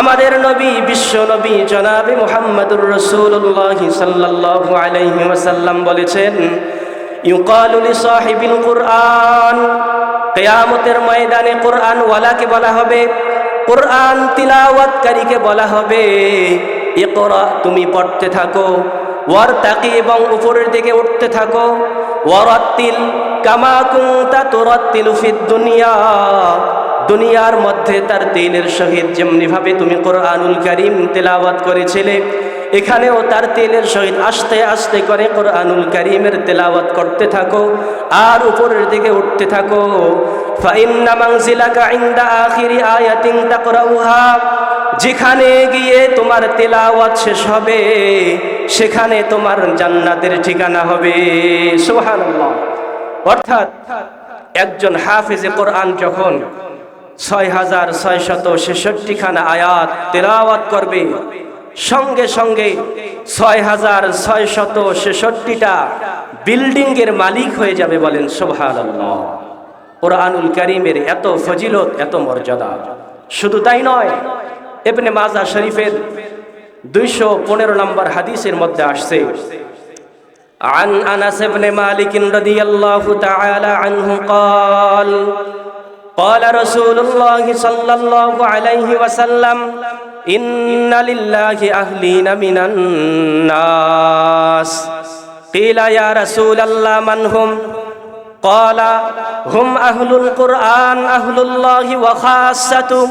আমাদের নবী, বিশ্ব নবী জনাবে মুহাম্মদুর রসুল্লাহ সাল্লাল্লাহু আলাইহি ওয়াসাল্লাম বলেছেন, ইউকালু লি সাহিবিল কুরআন। কিয়ামতের ময়দানে কুরআন ওয়ালাকে বলা হবে, কুরআন তিলাওয়াতকারীকে বলা হবে এ ইকরা, তুমি পড়তে থাকো ওয়ার তাকি এবং উপরের দিকে উঠতে থাকো, ওয়ারাত্তিল কামা কুনতা তুরাত্তিলু ফিদ দুনিয়া। দুনিয়ার মধ্যে তার তেলের সহিত যেমনিভাবে তুমি কোরআনুল করিম তেলাওয়াত করেছিলে, এখানেও তার তেলের সহিত আস্তে আস্তে করে কোরআনুল করিমের তেলাওয়াত করতে থাকো আর উপরের দিকে উঠতে থাকো। যেখানে গিয়ে তোমার তেলাওয়াত শেষ হবে, সেখানে তোমার জান্নাতের ঠিকানা হবে। সুবহানাল্লাহ। অর্থাৎ একজন হাফেজে কোরআন যখন ছয় হাজার ছয় শত ছেষট্টি খানা আয়াত তেলাওয়াত করবে সঙ্গে সঙ্গে ছয় হাজার ছয় শত ছেষট্টিটা বিল্ডিং এর মালিক হয়ে যাবে বলেন সোভাল কোরআনুল করিমের এত ফজিলত এত মর্যাদা শুধু তাই নয় এপনে মাজা শরীফের দুইশো পনেরো নম্বর হাদিসের মধ্যে আসছে عن انس بن مالك رضي الله تعالى عنه قال قال رسول الله صلى الله عليه وسلم ان لله اهلين من الناس قيل يا رسول الله من هم قال هم اهل القران اهل الله وخاصته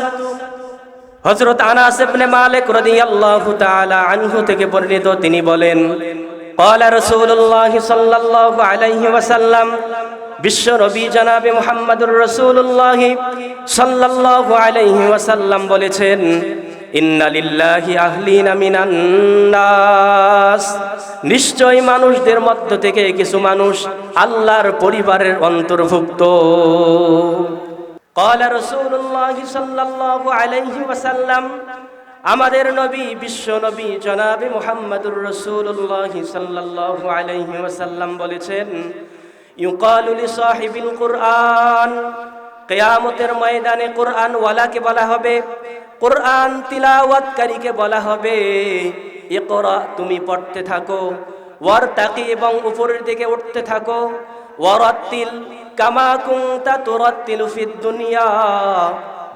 হজরত আনাস ইবনে মালিক রাদিয়াল্লাহু তাআলা আনহু থেকে বর্ণিত তিনি বলেন قال رسول الله صلى الله عليه وسلم বিশ্ব নবী জনাবে মুহাম্মদুর রাসূলুল্লাহ সাল্লাল্লাহু আলাইহি ওয়াসাল্লাম বলেছেন ইন্না লিল্লাহি আহলিনা মিনান নাস নিশ্চয় মানুষদের মধ্য থেকে কিছু মানুষ আল্লাহর পরিবারের অন্তর্ভুক্ত قال رسول الله صلى الله عليه وسلم আমাদের নবী বিশ্ব নবী জনাবে মুহাম্মদুর রাসূলুল্লাহ সাল্লাল্লাহু আলাইহি ওয়াসাল্লাম বলেছেন ইউকালু লি সাহিবিল কুরআন। কিয়ামতের ময়দানে কুরআন ওয়ালাকে বলা হবে, কুরআন তিলাওয়াতকারীকে বলা হবে। এ ইকরা, তুমি পড়তে থাকো। ওয়ার তাকি এবং উপরের দিকে উঠতে থাকো। ওয়ারাত্তিল, কামা কুনতা তুরাত্তিলু ফিদ দুনিয়া।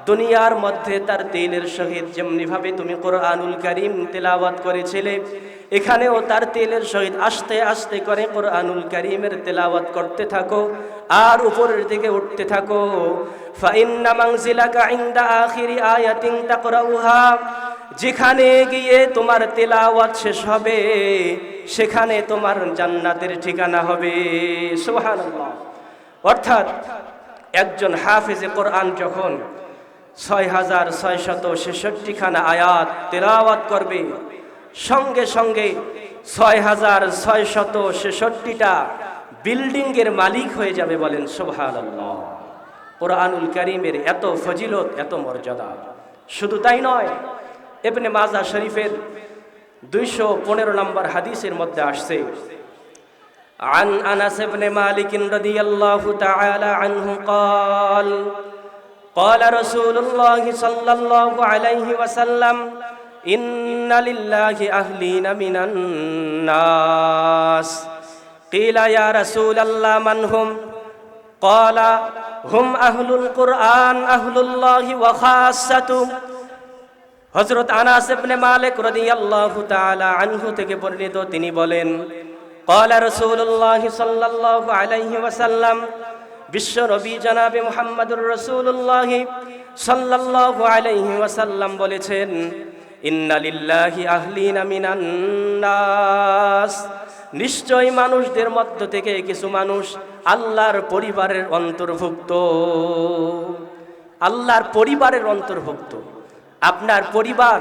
দুনিয়ার মধ্যে তার তেলের সহিত যেমনিভাবে তুমি কোরআনুল করিম তেলাওয়াত করেছিলে এখানেও তার তেলের সহিত আস্তে আস্তে করে কোরআনুল করিমের তেলাওয়াত করতে থাকো আর উপরের দিকে উঠতে থাকো। যেখানে গিয়ে তোমার তেলাওয়াত শেষ হবে, সেখানে তোমার জান্নাতের ঠিকানা হবে। সুবহানাল্লাহ। অর্থাৎ একজন হাফেজে কোরআন যখন ছয় হাজার ছয় শত ছেষট্টি খানা আয়াত তেলাওয়াত করবে সঙ্গে সঙ্গে ছয় হাজার ছয় শত ছেষট্টিটা বিল্ডিং এর মালিক হয়ে যাবে বলেন সোহান কোরআনুল করিমের এত ফজিলত এত মর্যাদা শুধু তাই নয় এপনে মাজা শরীফের দুইশো পনেরো নম্বর হাদিসের মধ্যে আসছে عن انس بن مالك رضي الله تعالى عنه قال قال رسول الله صلى الله عليه وسلم ان لله اهلين من الناس قيل يا رسول الله من هم قال هم اهل القران اهل الله وخاصته হজরত আনাস ইবনে মালিক রাদিয়াল্লাহু তাআলা আনহু থেকে বর্ণিত তিনি বলেন قال رسول الله صلى الله عليه وسلم বিশ্ব নবী জনাবে মুহাম্মদুর রাসূলুল্লাহ সাল্লাল্লাহু আলাইহি ওয়াসাল্লাম বলেছেন ইন্না লিল্লাহি আহলিনা মিনান নাস। নিশ্চয় মানুষদের মধ্য থেকে কিছু মানুষ আল্লাহর পরিবারের অন্তর্ভুক্ত। আল্লাহর পরিবারের অন্তর্ভুক্ত। আপনার পরিবার,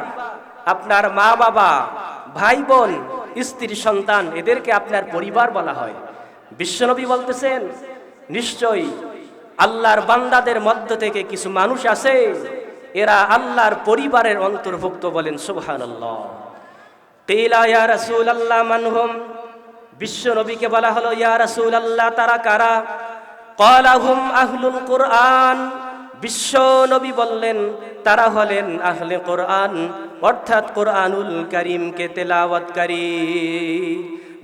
আপনার মা বাবা ভাই বোন স্ত্রী, সন্তান, এদেরকে আপনার পরিবার বলা হয়। বিশ্বনবী বলতেছেন নিশ্চয়ই আল্লাহর বান্দাদের মধ্য থেকে কিছু মানুষ আছে এরা আল্লাহর পরিবারের অন্তর্ভুক্ত বলেন সুবহান আল্লাহ তেলা ইয়া আল্লাহ মানহুম বিশ্ব নবীকে বলা হলো, ইয়া রাসুল আল্লাহ তারা কারা? কলাহুম আহলুল কোরআন। বিশ্ব নবী বললেন, তারা হলেন আহলে কোরআন, অর্থাৎ কোরআনুল করিমকে তেলাওয়াতকারী।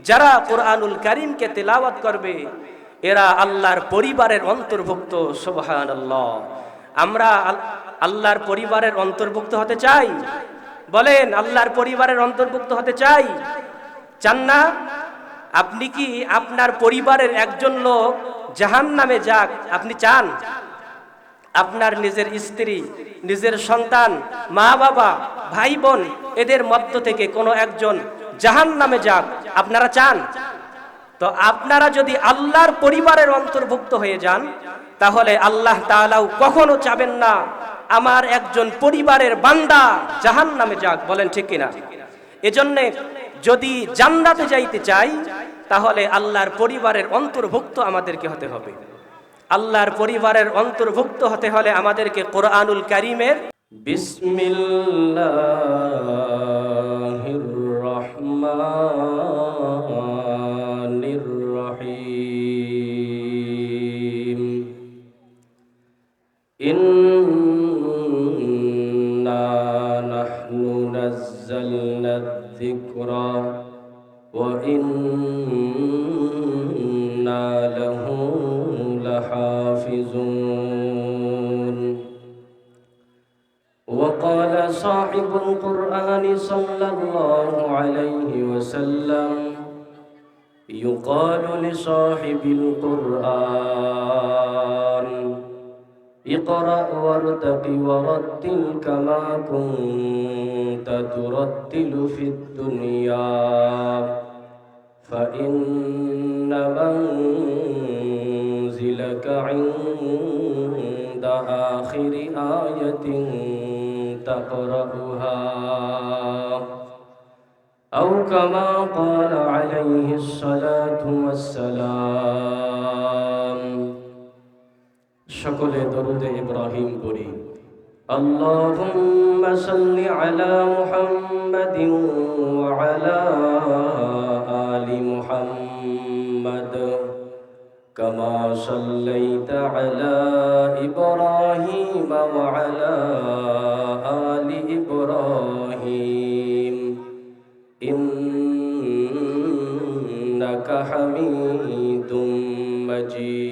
যারা কোরআনুল করিমকে তেলাওয়াত করবে, এরা আল্লাহর পরিবারের অন্তর্ভুক্ত সোহান আল্লাহ আমরা আল্লাহর পরিবারের অন্তর্ভুক্ত হতে চাই। বলেন, আল্লাহর পরিবারের অন্তর্ভুক্ত হতে চাই। চান না? আপনি কি আপনার পরিবারের একজন লোক? জাহান নামে যাক, আপনি চান? আপনার নিজের স্ত্রী, নিজের সন্তান, মা বাবা, ভাই বোন, এদের মধ্য থেকে কোনো একজন জাহান নামে যাক, আপনারা চান? তো আপনারা যদি আল্লাহর পরিবারের অন্তর্ভুক্ত হয়ে যান, তাহলে আল্লাহ তাআলাও কখনো চাবেন না। আমার একজন পরিবারের বান্দা জাহান নামে যাক, বলেন ঠিক কিনা? এজন্যে যদি জান্নাতে যাইতে চাই, তাহলে আল্লাহর পরিবারের অন্তর্ভুক্ত আমাদেরকে হতে হবে। আল্লাহর পরিবারের অন্তর্ভুক্ত হতে হলে আমাদেরকে কোরআনুল কারিমের বিসমিল্লাহির রহমানির الذكر وإنا له لحافظون. وقال صاحب القرآن صلى الله عليه وسلم يقال لصاحب القرآن اقرأ وارتق ورتل كما كنت ترتل في الدنيا. فإن منزلك عند آخر آية تقرأها. أو كما قال عليه الصلاة والسلام. সকলে দরুদে ইব্রাহিম পড়ি اللهم صل على محمد وعلى آل محمد كما صليت على إبراهيم وعلى آل إبراهيم إنك حميد مجيد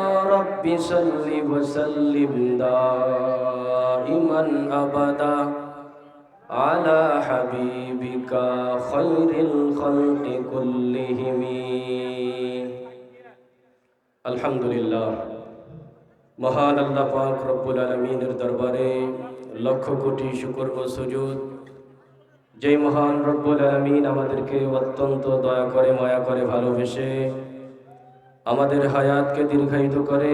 رب صل وسلم دائما أبدا على حبيبك خير الخلق كلهم الحمد لله মহান আল্লাহ পাক রব্বুল আলমিনের দরবারে লক্ষ কোটি শুকর ও সুজুদ যেই মহান রব্বুল আলমিন আমাদেরকে অত্যন্ত দয়া করে মায়া করে ভালোবেসে আমাদের হায়াতকে দীর্ঘায়িত করে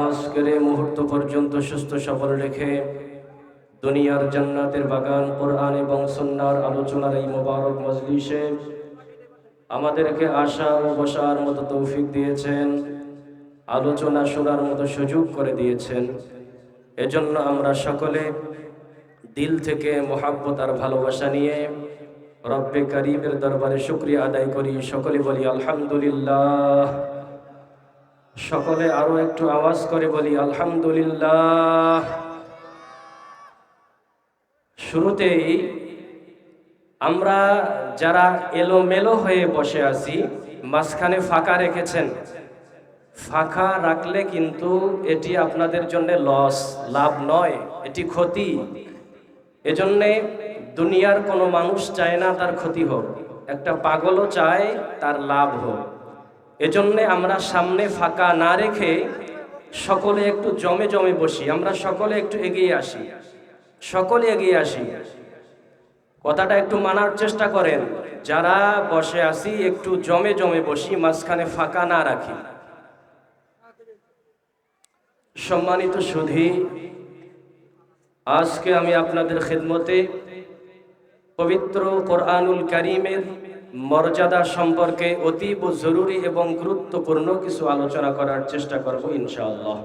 আজকের এই মুহূর্ত পর্যন্ত সুস্থ সবল রেখে দুনিয়ার জান্নাতের বাগান, কোরআন এবং সন্ন্যার আলোচনার এই মোবারক মজলিসে আমাদেরকে আশা ও বসার মতো তৌফিক দিয়েছেন, আলোচনা শোনার মতো সুযোগ করে দিয়েছেন। এজন্য আমরা সকলে দিল থেকে মোহাব্বত আর ভালোবাসা নিয়ে রব্বে করিমের দরবারে শুক্রিয়া আদায় করি। সকলে বলি, আলহামদুলিল্লাহ। সকলে আরও একটু আওয়াজ করে বলি, আলহামদুলিল্লাহ। শুরুতেই আমরা যারা এলোমেলো হয়ে বসে আছি, মাঝখানে ফাঁকা রেখেছেন। ফাঁকা রাখলে কিন্তু এটি আপনাদের জন্য লস, লাভ নয়, এটি ক্ষতি। এজন্যে দুনিয়ার কোনো মানুষ চায় না তার ক্ষতি হোক। একটা পাগলও চায় তার লাভ হোক। এজন্যে আমরা সামনে ফাঁকা না রেখে সকলে একটু জমে জমে বসি। আমরা সকলে একটু এগিয়ে আসি। সকলে এগিয়ে আসি। কথাটা একটু মানার চেষ্টা করেন। যারা বসে আসি একটু জমে জমে বসি, মাঝখানে ফাঁকা না রাখি। সম্মানিত সুধী, আজকে আমি আপনাদের খেদমতে পবিত্র কোরআনুল করিমের মর্যাদা সম্পর্কে অতীব জরুরি এবং গুরুত্বপূর্ণ কিছু আলোচনা করার চেষ্টা করব ইনশাআল্লাহ।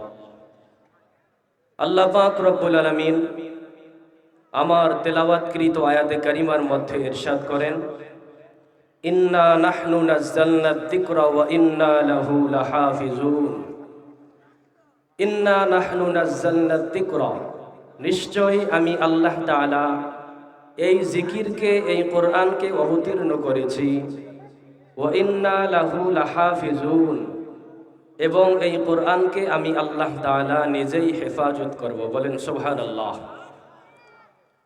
আল্লাহ পাক রব্বুল আলমিন আমার তেলাওয়াতকৃত আয়াতে কারিমার মধ্যে ইরশাদ করেন, ইন্না নাহনু নাজ্জালনা যিকরা ওয়া ইন্না লাহু লাহাফিজুন। ইন্না নাহনু নাজ্জালনা যিকরা। নিশ্চয়ই আমি আল্লাহ তাআলা এই জিকিরকে, এই কোরআনকে অবতীর্ণ করেছি। ওয়া ইন্না লাহু লাহাফিজুন। এবং এই কোরআনকে আমি আল্লাহ তাআলা নিজেই হেফাজত করব। বলেন সুবহানাল্লাহ।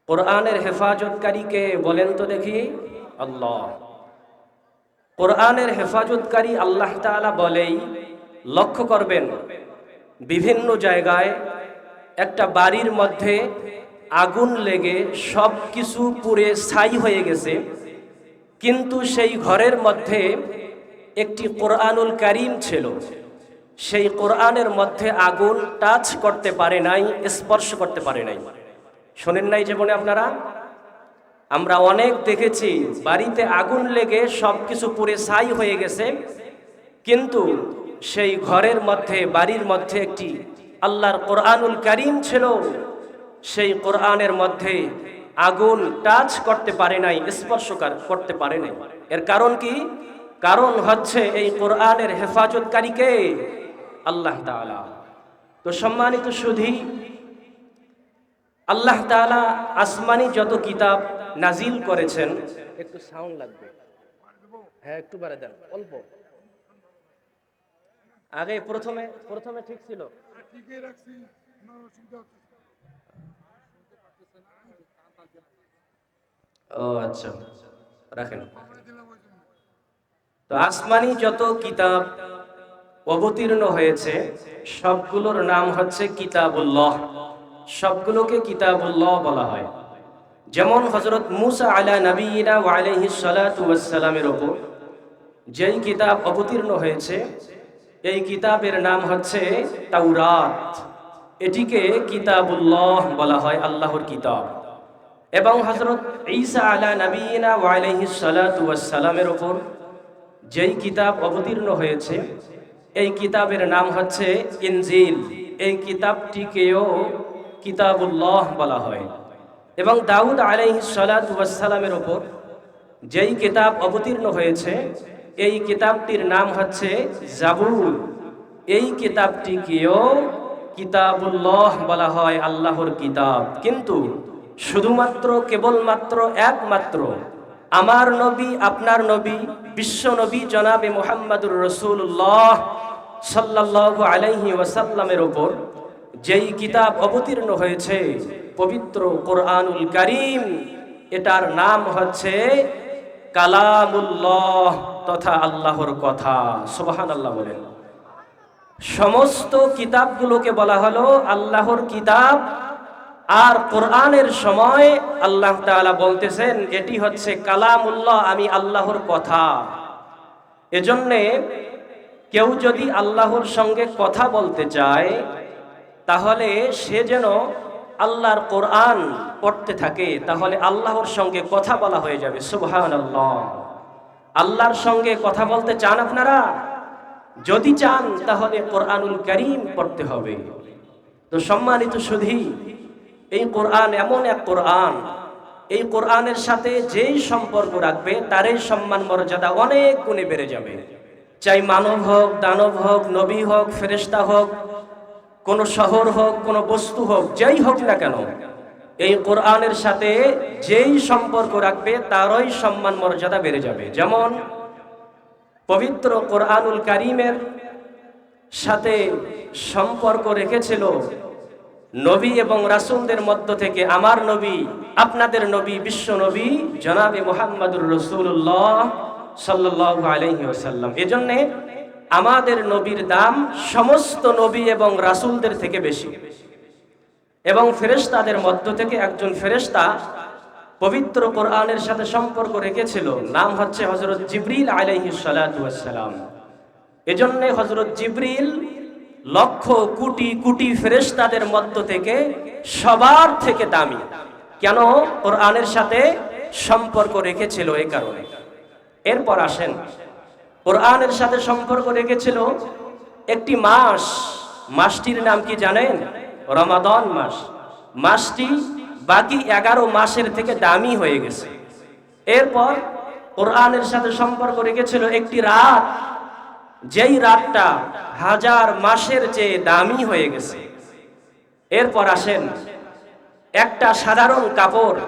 কোরআনের হেফাজতকারীকে বলেন তো দেখি, আল্লাহ। কোরআনের হেফাজতকারী আল্লাহ তাআলা বলেই লক্ষ্য করবেন, বিভিন্ন জায়গায় একটা বাড়ির মধ্যে আগুন লেগে সব কিছু পুড়ে ছাই হয়ে গেছে। কিন্তু সেই ঘরের মধ্যে একটি কোরআনুল কারিম ছিল। সেই কোরআনের মধ্যে আগুন টাচ করতে পারে নাই, স্পর্শ করতে পারে নাই। শোনেন নাই জীবনে আপনারা? আমরা অনেক দেখেছি, বাড়িতে আগুন লেগে সব কিছু পুড়ে ছাই হয়ে গেছে। কিন্তু সেই ঘরের মধ্যে, বাড়ির মধ্যে একটি আল্লাহর কোরআনুল করিম ছিল। সেই কোরআনের মধ্যে আগুন টাচ করতে পারে নাই স্পর্শ করতে পারে নাই। এর কারণ কি? কারণ হচ্ছে এই কোরআনের হেফাজতকারীকে আল্লাহ তো সম্মানিত সুধী, আল্লাহ তাআলা আসমানি যত কিতাব নাজিল করেছেন, একটু সাউন্ড লাগবে। হ্যাঁ একটু বাড়ে দেন, অল্প। আগে প্রথমে প্রথমে ঠিক ছিল। রাখছি কোনো অসুবিধা হচ্ছে ও আচ্ছা। রাখেন। তো আসমানি যত কিতাব অবতীর্ণ হয়েছে, সবগুলোর নাম হচ্ছে কিতাবুল্লাহ। সবগুলোকে কিতাবুল্লাহ বলা হয়। যেমন হজরত মুসা আলা নবীনা আলাইহি সালাতু ওয়াসসালামের ওপর যেই কিতাব অবতীর্ণ হয়েছে, এই কিতাবের নাম হচ্ছে তাওরাত। এটিকে কিতাবুল্লাহ বলা হয়, আল্লাহর কিতাব। এবং হজরত ঈসা আলা নবীনা আলাইহি সালাতু ওয়াসসালামের ওপর যেই কিতাব অবতীর্ণ হয়েছে, এই কিতাবের নাম হচ্ছে ইনজিল। এই কিতাবটিকেও কিতাবুল্লাহ বলা হয়। এবং দাউদ আলাইহিস সালামের ওপর যেই কিতাব অবতীর্ণ হয়েছে, এই কিতাবটির নাম হচ্ছে জাবুর এই কিতাবটিকেও কিতাবুল্লাহ বলা হয়, আল্লাহর কিতাব। কিন্তু শুধুমাত্র, কেবলমাত্র একমাত্র আমার নবী, আপনার নবী, বিশ্ব নবী জনাবে মোহাম্মদুর রসুল্লাহ সাল্লাহ আলাইহি ওয়াসাল্লামের ওপর যেই কিতাব অবতীর্ণ হয়েছে, পবিত্র কোরআনুল করিম, এটার নাম হচ্ছে কালামুল্লাহ তথা আল্লাহর কথা। সুবাহান আল্লাহ বলেন। সমস্ত কিতাবগুলোকে বলা হলো আল্লাহর কিতাব আর কোরআনের সময় আল্লাহ তাআলা বলতেছেন, এটি হচ্ছে কালামুল্লাহ, আমি আল্লাহর কথা। এজন্যে কেউ যদি আল্লাহর সঙ্গে কথা বলতে চায়, তাহলে সে যেন আল্লাহর কোরআন পড়তে থাকে, তাহলে আল্লাহর সঙ্গে কথা বলা হয়ে যাবে। সুবহান আল্লাহ আল্লাহর সঙ্গে কথা বলতে চান আপনারা? যদি চান, তাহলে কোরআনুল করিম পড়তে হবে। তো সম্মানিত সুধী এই কোরআন এমন এক কোরআন। এই কোরআনের সাথে যেই সম্পর্ক রাখবে, তারই সম্মান মর্যাদা অনেক গুণে বেড়ে যাবে। চাই মানব হোক, দানব হোক, নবী হোক ফেরেস্তা হোক, কোন শহর হোক, কোন বস্তু হোক, যেই হোক না কেন, এই কোরআনের সাথে যেই সম্পর্ক রাখবে, তারই সম্মান মর্যাদা বেড়ে যাবে। যেমন পবিত্র কোরআনুল কারিমের সাথে সম্পর্ক রেখেছিল নবী এবং রাসূলদের মধ্য থেকে আমার নবী, আপনাদের নবী, বিশ্ব নবী, জনাবে মোহাম্মদুর রসুল্লাহ ওয়াসাল্লাম। এজন্যে আমাদের নবীর দাম সমস্ত নবী এবং রাসূলদের থেকে বেশি। এবং ফেরেশতাদের মধ্য থেকে একজন ফেরেশতা পবিত্র কোরআনের সাথে সম্পর্ক রেখেছিল, নাম হচ্ছে হজরত জিবরিল সালাম। এজন্য হজরত জিবরিল লক্ষ কোটি কোটি ফেরেশতাদের মধ্য থেকে সবার থেকে দামি। কেন? ওর আনের সাথে সম্পর্ক রেখেছিল এই কারণে। এরপর আসেন। ওর আনের সাথে সম্পর্ক রেখেছিল একটি মাস। মাসটির নাম কি জানেন? রমাদন মাস। মাসটি বাকি এগারো মাসের থেকে দামি হয়ে গেছে। এরপর কোরআনের সাথে সম্পর্ক রেখেছিল একটি রাত। যেই রাতটা হাজার মাসের চেয়ে দামি হয়ে গেছে। এরপর আসেন, একটা সাধারণ কাপড়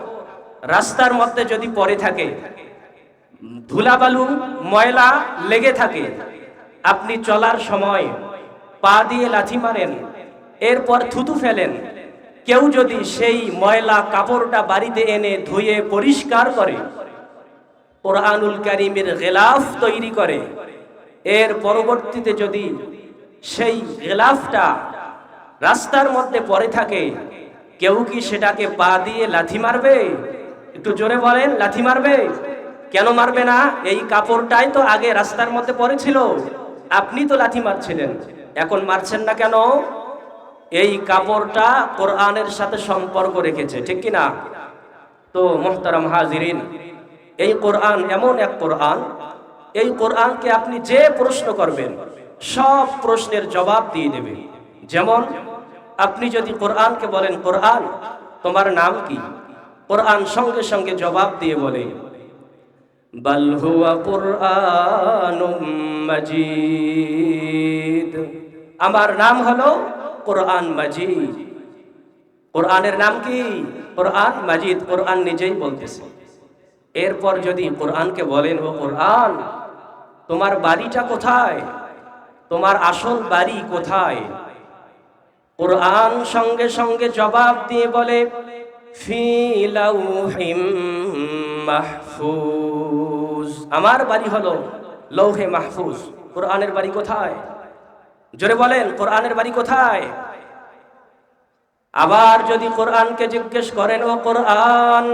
রাস্তার মধ্যে যদি পড়ে থাকে, ধুলাবালু, ময়লা লেগে থাকে, আপনি চলার সময় পা দিয়ে লাথি মারেন, এরপর থুতু ফেলেন, কেউ যদি সেই ময়লা কাপড়টা বাড়িতে এনে ধুয়ে পরিষ্কার করে, কোরআনুল কারিমের গেলাফ তৈরি করে এর পরবর্তীতে যদি সেই গেলাফটা রাস্তার মধ্যে পড়ে থাকে, কেউ কি সেটাকে পা দিয়ে লাথি মারবে? একটু জোরে বলেন, লাথি মারবে? কেন মারবে না? এই কাপড়টাই তো আগে রাস্তার মধ্যে পড়েছিল। আপনি তো লাথি মারছিলেন। এখন মারছেন না কেন? এই কাপড়টা কোরআনের সাথে সম্পর্ক রেখেছে, ঠিক কি না তো মোহতারাম হাজিরিন, এই কোরআন এমন এক কোরআন এই কোরআনকে আপনি যে প্রশ্ন করবেন, সব প্রশ্নের জবাব দিয়ে দেবে। যেমন, আপনি যদি কোরআনকে বলেন, কোরআন, তোমার নাম কি? কোরআন সঙ্গে সঙ্গে জবাব দিয়ে বলে আমার নাম হলো কোরআন মাজিদ। কোরআনের নাম কি? কোরআন মাজিদ, কোরআন নিজেই বলতেছে। এরপর যদি কোরআনকে বলেন, ও কোরআন তোমার বাড়িটা কোথায়? তোমার আসল বাড়ি কোথায়? কোরআন সঙ্গে সঙ্গে জবাব দিয়ে বলে মাহফুজ। আমার বাড়ি হলো লৌহে মাহফুজ। কোরআনের বাড়ি কোথায়? জোরে বলেন, কোরআনের বাড়ি কোথায়? আবার যদি কোরআনকে জিজ্ঞেস করেন, ও কোরআন